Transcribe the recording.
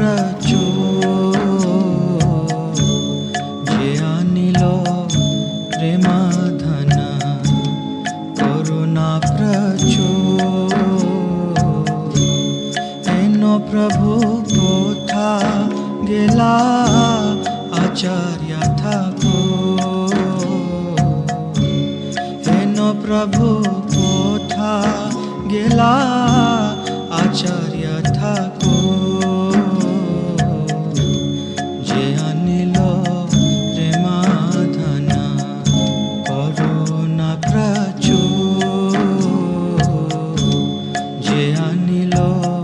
রাজ, যে আনিল প্রেমাধনা, করুণা প্রাচ এন প্রভু পোথা গেলা, আচার্য থাকো এন প্রভু পোথা গেলা, আচার্য থাকো love.